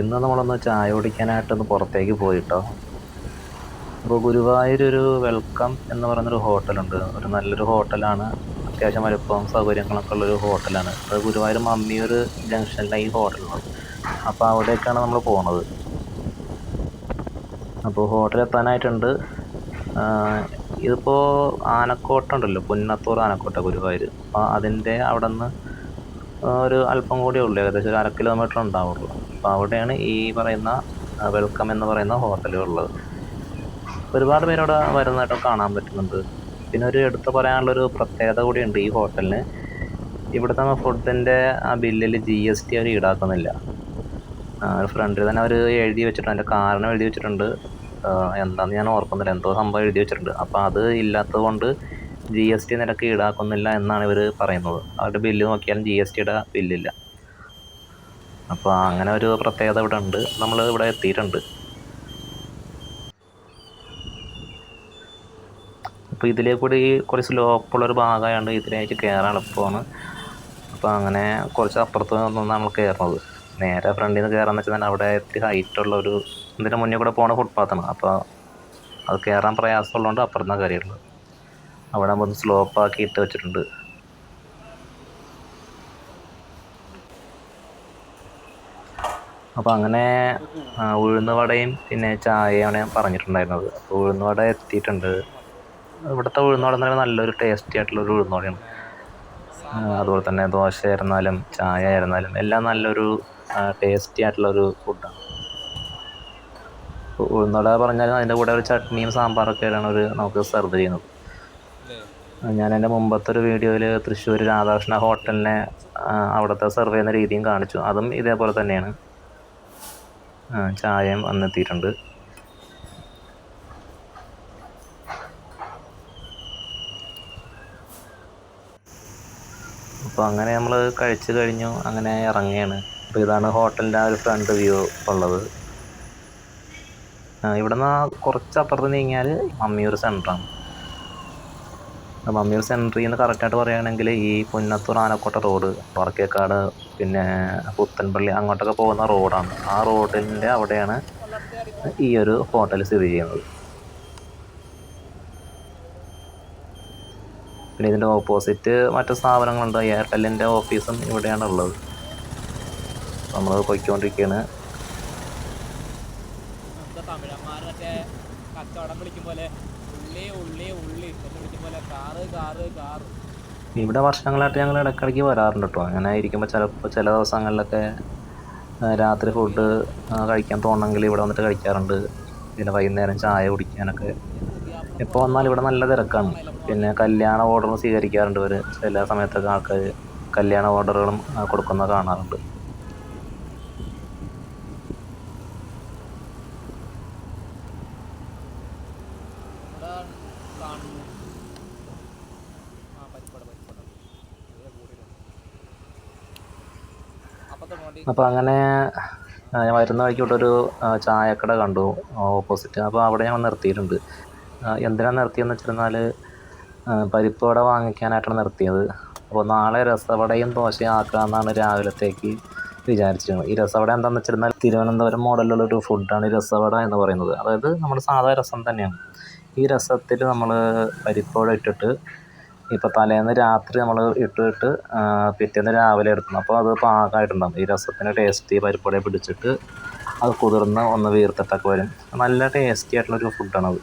ഇന്ന് നമ്മളൊന്ന് ചായ കുടിക്കാനായിട്ടൊന്ന് പുറത്തേക്ക് പോയിട്ടോ. അപ്പോൾ ഗുരുവായൂർ ഒരു വെൽക്കം എന്ന് പറയുന്നൊരു ഹോട്ടലുണ്ട്. ഒരു നല്ലൊരു ഹോട്ടലാണ്. അത്യാവശ്യം വലുപ്പം സൗകര്യങ്ങളൊക്കെ ഉള്ളൊരു ഹോട്ടലാണ്. അത് ഗുരുവായൂർ മമ്മിയൂർ ജംഗ്ഷനിലാണ് ഈ ഹോട്ടലുള്ളത് അപ്പോൾ അവിടേക്കാണ് നമ്മൾ പോണത്. അപ്പോൾ ഹോട്ടൽ എത്താനായിട്ടുണ്ട് ഇതിപ്പോൾ ആനക്കോട്ടുണ്ടല്ലോ പുന്നത്തൂർ ആനക്കോട്ട ഗുരുവായൂർ അപ്പോൾ അതിന്റെ അവിടെ നിന്ന് ഒരു അല്പം കൂടിയേ ഉള്ളൂ. ഏകദേശം ഒരു അര കിലോമീറ്റർ ഉണ്ടാവുള്ളൂ. അപ്പോൾ അവിടെയാണ് ഈ പറയുന്ന വെൽക്കം എന്ന് പറയുന്ന ഹോട്ടലുകളുള്ളത്. ഒരുപാട് പേരവിടെ വരുന്നതായിട്ട് കാണാൻ പറ്റുന്നുണ്ട്. പിന്നെ ഒരു എടുത്തു പറയാനുള്ളൊരു പ്രത്യേകത കൂടിയുണ്ട് ഈ ഹോട്ടലിന്. ഇവിടുത്തെ ഫുഡിന്റെ ആ ബില്ലിൽ ജി എസ് ടി അവർ ഈടാക്കുന്നില്ല. ഫ്രണ്ടിൽ തന്നെ അവർ എഴുതി വെച്ചിട്ടുണ്ട് അതിന്റെ കാരണം എഴുതി വെച്ചിട്ടുണ്ട്. എന്താണെന്ന് ഞാൻ ഓർക്കുന്നില്ല. എന്തോ സംഭവം എഴുതി വെച്ചിട്ടുണ്ട്. അപ്പോൾ അത് ഇല്ലാത്തത് കൊണ്ട് ജി എസ് ടി നിരക്ക് ഈടാക്കുന്നില്ല എന്നാണ് ഇവർ പറയുന്നത്. അവരുടെ ബില്ല് നോക്കിയാലും ജി എസ് ടിയുടെ ബില്ലില്ല അപ്പോൾ അങ്ങനെ ഒരു പ്രത്യേകത ഇവിടെ ഉണ്ട് നമ്മൾ ഇവിടെ എത്തിയിട്ടുണ്ട്. അപ്പോൾ ഇതിലേ കൂടി കുറച്ച് ഒരു ഭാഗമായതുകൊണ്ട് ഇതിലേക്ക് കയറാൻ എളുപ്പമാണ്. അപ്പോൾ അങ്ങനെ കുറച്ച് അപ്പുറത്ത് നിന്നാണ് നമ്മൾ കയറുന്നത് നേരെ ഫ്രണ്ടിൽ നിന്ന് കയറാന്ന് വെച്ചാൽ അവിടെ ഇത്തിരി ഹൈറ്റുള്ള ഒരു ഇതിന്റെ മുന്നിൽ കൂടെ പോണ ഫുട്പാത്താണ് അപ്പോൾ അത് കയറാൻ പ്രയാസമുള്ളതുകൊണ്ട് അപ്പുറത്താണ് കയറിയുള്ളത് അവിടെ നമ്മൾ സ്ലോപ്പാക്കി ഇട്ട് വെച്ചിട്ടുണ്ട്. അപ്പോൾ അങ്ങനെ ഉഴുന്ന് വടയും പിന്നെ ചായയാണ് ഞാൻ പറഞ്ഞിട്ടുണ്ടായിരുന്നത്. അപ്പോൾ ഉഴുന്നുവട എത്തിയിട്ടുണ്ട്. ഇവിടുത്തെ ഉഴുന്നുവട എന്ന് പറയുന്നത് നല്ലൊരു ടേസ്റ്റി ആയിട്ടുള്ള ഒരു ഉഴുന്നുവടയാണ് വടയാണ്. അതുപോലെ തന്നെ ദോശ ആയിരുന്നാലും ചായ ആയിരുന്നാലും എല്ലാം നല്ലൊരു ടേസ്റ്റി ആയിട്ടുള്ള ഒരു ഫുഡാണ് ഉഴുന്നുവട പറഞ്ഞാൽ അതിന്റെ കൂടെ ഒരു ചട്നിയും സാമ്പാറൊക്കെയാണ് ഒരു നമുക്ക് സെർവ് ചെയ്യുന്നത്. ഞാൻ എന്റെ മുമ്പത്തെ ഒരു വീഡിയോയിൽ തൃശ്ശൂർ രാധാകൃഷ്ണ ഹോട്ടലിനെ അവിടുത്തെ സെർവ് ചെയ്യുന്ന രീതിയും കാണിച്ചു. അതും ഇതേപോലെ തന്നെയാണ്. ചായയും വന്നെത്തിയിട്ടുണ്ട്. അപ്പോൾ അങ്ങനെ നമ്മൾ കഴിച്ച് കഴിഞ്ഞു അങ്ങനെ ഇറങ്ങുകയാണ്. അപ്പോൾ ഇതാണ് ഹോട്ടലിന്റെ ആ ഒരു ഫ്രണ്ട് വ്യൂ ഉള്ളത്. ആ, ഇവിടുന്ന് കുറച്ച് അപ്പുറത്ത് നീങ്ങിയാൽ മമ്മിയൂർ സെന്ററാണ് മമ്മിയൂർ സെൻട്രി നിന്ന് കറക്റ്റായിട്ട് പറയുകയാണെങ്കിൽ ഈ പുന്നത്തൂർ ആനക്കോട്ട റോഡ് പറക്കേക്കാട് പിന്നെ പുത്തൻപള്ളി അങ്ങോട്ടൊക്കെ പോകുന്ന റോഡാണ് ആ റോഡിന്റെ അവിടെയാണ് ഈ ഒരു ഹോട്ടൽ സ്ഥിതി ചെയ്യുന്നത്. പിന്നെ ഇതിന്റെ ഓപ്പോസിറ്റ് മറ്റ് സ്ഥാപനങ്ങളുണ്ട്. എയർടെല്ലിന്റെ ഓഫീസും ഇവിടെയാണ് ഉള്ളത്. നമ്മൾ പോയിക്കൊണ്ടിരിക്കുകയാണ്. മറ്റേ കച്ചവടം വിളിക്കും പോലെ ഇവിടെ വർഷങ്ങളായിട്ട് ഞങ്ങൾ ഇടയ്ക്കിടയ്ക്ക് വരാറുണ്ട് കേട്ടോ അങ്ങനെ ഇരിക്കുമ്പോൾ ചിലപ്പോൾ ചില ദിവസങ്ങളിലൊക്കെ രാത്രി ഫുഡ് കഴിക്കാൻ തോന്നണമെങ്കിൽ ഇവിടെ വന്നിട്ട് കഴിക്കാറുണ്ട്. പിന്നെ വൈകുന്നേരം ചായ കുടിക്കാനൊക്കെ. എപ്പോൾ വന്നാൽ ഇവിടെ നല്ല തിരക്കാണ്. പിന്നെ കല്യാണ ഓർഡർ സ്വീകരിക്കാറുണ്ട് ഇവർ എല്ലാ സമയത്തൊക്കെ ആൾക്കാർ കല്യാണ ഓർഡറുകളും കൊടുക്കുന്ന കാണാറുണ്ട് ഇവിടെ കാണുന്നു ആ പരിപ്പട പരിപ്പട അങ്ങനെ ഞാൻ വരുന്ന വഴിക്കോട്ടൊരു ഒരു ചായക്കട കണ്ടു ഓപ്പോസിറ്റ്. അപ്പോൾ അവിടെ ഞാൻ നിർത്തിയിട്ടുണ്ട്. എന്തിനാണ് നിർത്തിയെന്ന് വെച്ചിരുന്നാൽ പരിപ്പ് വട വാങ്ങിക്കാനായിട്ടാണ് നിർത്തിയത്. അപ്പോൾ നാളെ രസവടയും ദോശയും ആക്കാമെന്നാണ് രാവിലത്തേക്ക് വിചാരിച്ചിരുന്നത് ഈ രസവട എന്താണെന്ന് വെച്ചിരുന്നാൽ തിരുവനന്തപുരം മോഡലുള്ളൊരു ഫുഡാണ് ഈ രസവട എന്ന് പറയുന്നത്. അതായത് നമ്മുടെ സാധാ രസം തന്നെയാണ്. രസത്തിൽ നമ്മൾ പരിപ്പോടെ ഇട്ടിട്ട് ഇപ്പോൾ തലേന്ന് രാത്രി നമ്മൾ ഇട്ടിട്ട് ഇട്ട് പിറ്റേന്ന് രാവിലെ എടുക്കണം. അപ്പോൾ അത് പാകമായിട്ടുണ്ടാകും ഈ രസത്തിന്റെ ടേസ്റ്റ് പരിപ്പോടെ പിടിച്ചിട്ട് അത് കുതിർന്ന് ഒന്ന് വീർത്തിട്ടൊക്കെ വരും. നല്ല ടേസ്റ്റി ആയിട്ടുള്ളൊരു ഫുഡാണത്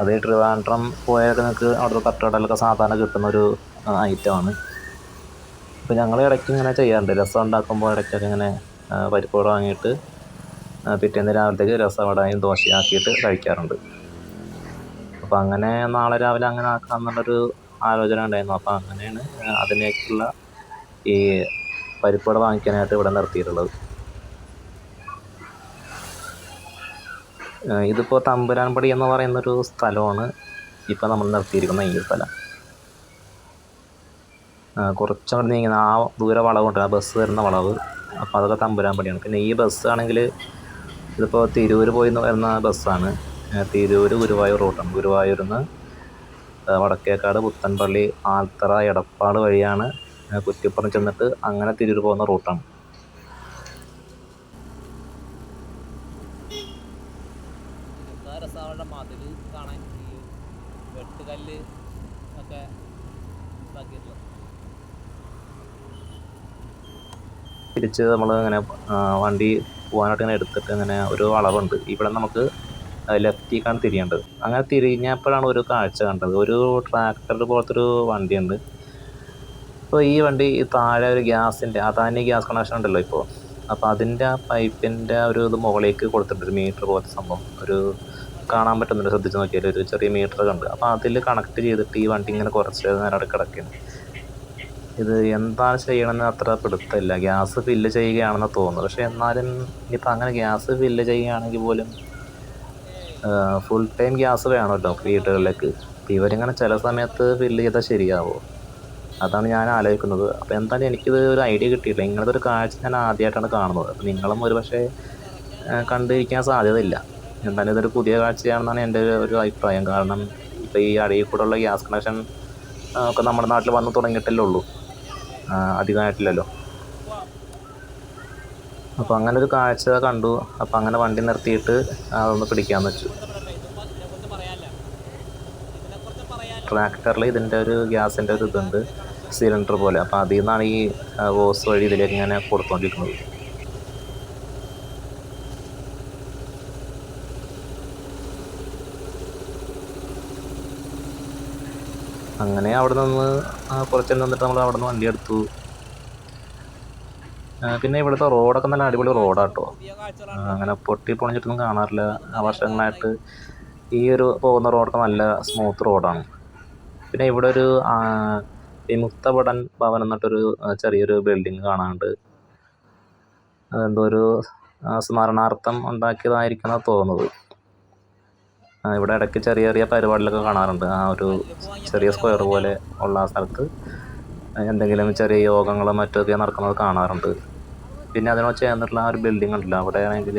അത് ട്രിവാൻഡ്രം പോയാലൊക്കെ നിങ്ങൾക്ക് അവിടുത്തെ തട്ടുകടലൊക്കെ സാധാരണ കിട്ടുന്നൊരു ഐറ്റമാണ് അപ്പോൾ ഞങ്ങൾ ഇടയ്ക്ക് ഇങ്ങനെ ചെയ്യാറുണ്ട്. രസം ഉണ്ടാക്കുമ്പോൾ ഇടയ്ക്കൊക്കെ ഇങ്ങനെ പരിപ്പോടെ വാങ്ങിയിട്ട് പിറ്റേന്ന് രാവിലത്തേക്ക് രസവടയും ദോശയും ആക്കിയിട്ട് കഴിക്കാറുണ്ട്. അപ്പോൾ അങ്ങനെ നാളെ രാവിലെ അങ്ങനെ ആക്കാമെന്നുള്ളൊരു ആലോചന ഉണ്ടായിരുന്നു. അപ്പോൾ അങ്ങനെയാണ് അതിലേക്കുള്ള ഈ പരിപ്പുവട വാങ്ങിക്കാനായിട്ട് ഇവിടെ നിർത്തിയിട്ടുള്ളത്. ഇതിപ്പോൾ തമ്പുരാൻപടി എന്ന് പറയുന്നൊരു സ്ഥലമാണ് ഇപ്പോൾ നമ്മൾ നിർത്തിയിരിക്കുന്ന ഈ സ്ഥലം. കുറച്ചങ്ങോട്ട് നീങ്ങുന്ന ആ ദൂരെ വളവുണ്ട് ആ ബസ് വരുന്ന വളവ്. അപ്പോൾ അതൊക്കെ തമ്പുരാൻപടിയാണ്. പിന്നെ ഈ ബസ് ആണെങ്കിൽ ഇതിപ്പോൾ തിരൂർ പോയി വരുന്ന ബസ്സാണ്. തിരൂര് ഗുരുവായൂർ റൂട്ടാണ് ഗുരുവായൂരിൽ നിന്ന് വടക്കേക്കാട് പുത്തൻപള്ളി ആൽത്തറ എടപ്പാട് വഴിയാണ് കുറ്റിപ്പുറം ചെന്നിട്ട് അങ്ങനെ തിരൂർ പോകുന്ന റൂട്ടാണ് മതിൽ കാണാൻ? ഈ ഒക്കെ തിരിച്ച് നമ്മൾ ഇങ്ങനെ വണ്ടി പോകാനായിട്ട് ഇങ്ങനെ എടുത്തിട്ട് ഇങ്ങനെ ഒരു വളവുണ്ട്. ഇവിടെ നമുക്ക് ലെഫ്റ്റിലേക്കാണ് തിരിയേണ്ടത്. അങ്ങനെ തിരിഞ്ഞപ്പോഴാണ് ഒരു കാഴ്ച കണ്ടത്. ഒരു ട്രാക്ടർ പോലത്തെ ഒരു വണ്ടിയുണ്ട്. അപ്പോൾ ഈ വണ്ടി താഴെ ഒരു ഗ്യാസിന്റെ അതാനി ഗ്യാസ് കണക്ഷൻ ഉണ്ടല്ലോ ഇപ്പോൾ. അപ്പോൾ അതിന്റെ ആ പൈപ്പിന്റെ ഒരു ഇത് മുകളിലേക്ക് കൊടുത്തിട്ടുണ്ട്. മീറ്റർ പോലത്തെ സംഭവം. ഒരു കാണാൻ പറ്റുന്നുണ്ട്. ശ്രദ്ധിച്ച് നോക്കിയാൽ ഒരു ചെറിയ മീറ്റർ കണ്ട് അപ്പോൾ അതിൽ കണക്ട് ചെയ്തിട്ട് ഈ വണ്ടി ഇങ്ങനെ കുറച്ച് നേരം അവിടെ ഇത് എന്താണ് ചെയ്യണമെന്ന് അത്ര പിടുത്തമില്ല. ഗ്യാസ് ഫില്ല് ചെയ്യുകയാണെന്ന് തോന്നുന്നു പക്ഷേ എന്നാലും ഇനിയിപ്പോൾ അങ്ങനെ ഗ്യാസ് ഫില്ല് ചെയ്യുകയാണെങ്കിൽ പോലും ഫുൾ ടൈം ഗ്യാസ് വേണമല്ലോ വീടുകളിലേക്ക്. അപ്പോൾ ഇവരിങ്ങനെ ചില സമയത്ത് ഫില്ല് ചെയ്താൽ ശരിയാവോ? അതാണ് ഞാൻ ആലോചിക്കുന്നത്. അപ്പോൾ എന്തായാലും എനിക്കിത് ഒരു ഐഡിയ കിട്ടിയില്ല ഇങ്ങനത്തെ ഒരു കാഴ്ച ഞാൻ ആദ്യമായിട്ടാണ് കാണുന്നത്. അപ്പോൾ നിങ്ങളും ഒരു പക്ഷേ കണ്ടിരിക്കാൻ സാധ്യതയില്ല. എന്തായാലും ഇതൊരു പുതിയ കാഴ്ചയാണെന്നാണ് എന്റെ ഒരു- അഭിപ്രായം. കാരണം ഇപ്പോൾ ഈ അടിയിൽ കൂടെയുള്ള ഗ്യാസ് കണക്ഷൻ ഒക്കെ നമ്മുടെ നാട്ടിൽ വന്ന് തുടങ്ങിയിട്ടല്ലേ ഉള്ളൂ. അധികമായിട്ടില്ലല്ലോ. അപ്പോൾ അങ്ങനെ ഒരു കാഴ്ച കണ്ടു. അപ്പോൾ അങ്ങനെ വണ്ടി നിർത്തിയിട്ട് അതൊന്ന് പിടിക്കാമെന്ന് വെച്ചു ട്രാക്ടറിൽ ഇതിന്റെ ഒരു ഗ്യാസിന്റെ ഒരു ഇതുണ്ട് സിലിണ്ടർ പോലെ. അപ്പോൾ അതിൽ നിന്നാണ് ഈ ഹോസ് വഴി ഇതിലേക്ക് ഇങ്ങനെ കൊടുത്തുകൊണ്ടിരിക്കുന്നത് അങ്ങനെ അവിടെ നിന്ന് കുറച്ച് നിന്നിട്ട് നമ്മൾ അവിടെ നിന്ന് വണ്ടി എടുത്തു. പിന്നെ ഇവിടുത്തെ റോഡൊക്കെ നല്ല അടിപൊളി റോഡാട്ടോ. കേട്ടോ അങ്ങനെ പൊട്ടി പൊളിഞ്ഞിട്ടൊന്നും കാണാറില്ല. ആ വർഷങ്ങളായിട്ട് ഈ ഒരു പോകുന്ന റോഡൊക്കെ നല്ല സ്മൂത്ത് റോഡാണ്. പിന്നെ ഇവിടെ ഒരു വിമുക്ത ഭടൻ ഭവൻ എന്നിട്ടൊരു ചെറിയൊരു ബിൽഡിങ് കാണാനുണ്ട് അതെന്തോ ഒരു സ്മരണാർത്ഥം ഉണ്ടാക്കിയതായിരിക്കണം തോന്നുന്നത്. ഇവിടെ ഇടയ്ക്ക് ചെറിയ ചെറിയ പരിപാടികളൊക്കെ കാണാറുണ്ട്. ആ ഒരു ചെറിയ സ്ക്വയർ പോലെ ഉള്ള ആ സ്ഥലത്ത് എന്തെങ്കിലും ചെറിയ യോഗങ്ങളും മറ്റൊക്കെ നടക്കുന്നത് കാണാറുണ്ട്. പിന്നെ അതിനോട് ചേർന്നിട്ടുള്ള ആ ഒരു ബിൽഡിംഗ് ഉണ്ടല്ലോ അവിടെ ആണെങ്കിൽ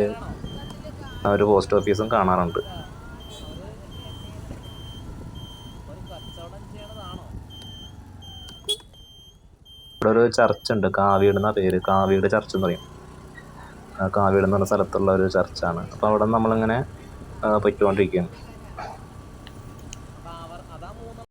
ഒരു പോസ്റ്റ് ഓഫീസും കാണാറുണ്ട്. ഇവിടെ ഒരു ചർച്ച് ഉണ്ട് കാവീട് എന്നാ പേര്? കാവീട് ചർച്ച് എന്ന് പറയും. കാവീട് എന്ന് പറഞ്ഞ സ്ഥലത്തുള്ള ഒരു ചർച്ചാണ് അപ്പോൾ അവിടെ നമ്മളിങ്ങനെ പൊയ്ക്കൊണ്ടിരിക്കുകയാണ്.